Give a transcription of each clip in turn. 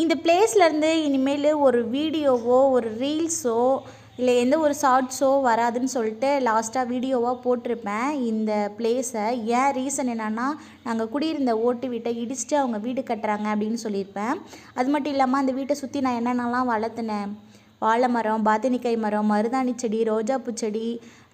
இந்த பிளேஸ்லேருந்து இனிமேல் ஒரு வீடியோவோ ஒரு ரீல்ஸோ இல்லை எந்த ஒரு ஷார்ட்ஸோ வராதுன்னு சொல்லிட்டு லாஸ்ட்டாக வீடியோவாக போட்டிருப்பேன். இந்த பிளேஸை ஏன் ரீசன் என்னென்னா நாங்கள் குடியிருந்த ஓட்டு வீட்டை இடிச்சுட்டு அவங்க வீடு கட்டுறாங்க அப்படின்னு சொல்லியிருப்பேன். அது மட்டும் இல்லாமல் அந்த வீட்டை சுற்றி நான் என்னென்னலாம் வளர்த்துனேன்? வாழை மரம் பாத்தனிக்காய் மரம் மருதாணி செடி ரோஜாப்பூ செடி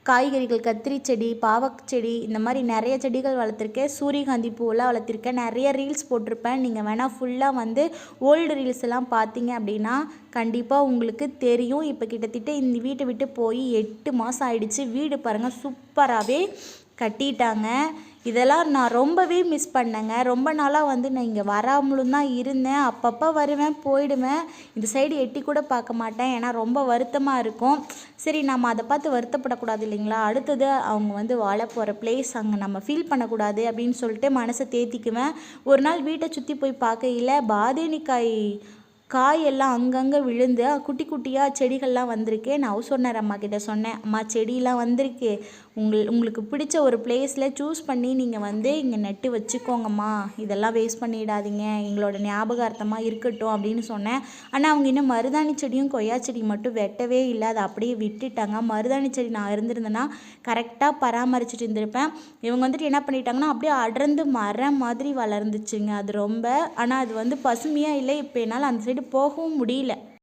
காய்கறிகள் கத்திரி செடி பாவக் செடி இந்த மாதிரி நிறைய செடிகள் வளர்த்துருக்கேன். சூரியகாந்தி பூவெல்லாம் வளர்த்துருக்கேன். நிறைய ரீல்ஸ் போட்டிருப்பேன். நீங்கள் வேணால் ஃபுல்லாக வந்து ஓல்டு ரீல்ஸ் எல்லாம் பார்த்தீங்க அப்படின்னா கண்டிப்பாக உங்களுக்கு தெரியும். இப்போ கிட்டத்தட்ட இந்த வீட்டை விட்டு போய் எட்டு மாதம் ஆயிடுச்சு. வீடு பாருங்கள் சூப்பராகவே கட்டிட்டாங்க. இதெல்லாம் நான் ரொம்பவே மிஸ் பண்ணேங்க. ரொம்ப நாளாக வந்து நான் இங்கே வராமலும் தான் இருந்தேன். அப்பப்போ வருவேன் போயிடுவேன். இந்த சைடு எட்டி கூட பார்க்க மாட்டேன். ஏன்னா ரொம்ப வருத்தமாக இருக்கும். சரி நம்ம அதை பார்த்து வருத்தப்படக்கூடாது இல்லைங்களா? அடுத்தது அவங்க வந்து வாழ போகிற பிளேஸ் அங்கே நம்ம ஃபீல் பண்ணக்கூடாது அப்படின்னு சொல்லிட்டு மனசை தேத்திக்குவேன். ஒரு நாள் வீட்டை சுற்றி போய் பார்க்கையில் பாதேனிக்காய் காய் எல்லாம் அங்கங்கே விழுந்து குட்டி குட்டியாக செடிகள்லாம் வந்திருக்கு. நான் ஹவுஸ் ஓனர் அம்மா கிட்ட சொன்னேன் அம்மா செடியெலாம் வந்திருக்கு. உங்கள் உங்களுக்கு பிடிச்ச ஒரு பிளேஸில் சூஸ் பண்ணி நீங்கள் வந்து இங்கே நட்டு வச்சுக்கோங்கம்மா. இதெல்லாம் வேஸ்ட் பண்ணிடாதீங்க. எங்களோட ஞாபகார்த்தமாக இருக்கட்டும் அப்படின்னு சொன்னேன். ஆனால் அவங்க இன்னும் மருதாணி செடியும் கொய்யா செடி மட்டும் வெட்டவே இல்லை. அதை அப்படியே விட்டுட்டாங்க. மருதாணி செடி நான் இருந்திருந்தேன்னா கரெக்டாக பராமரிச்சுட்டு இருந்திருப்பேன். இவங்க வந்துட்டு என்ன பண்ணிட்டாங்கன்னா அப்படியே அடர்ந்து மரம் மாதிரி வளர்ந்துச்சுங்க. அது ரொம்ப ஆனால் அது வந்து பசுமையாக இல்லை. இப்போ என்னால் அந்த செடி சைடு போகவும் முடியல.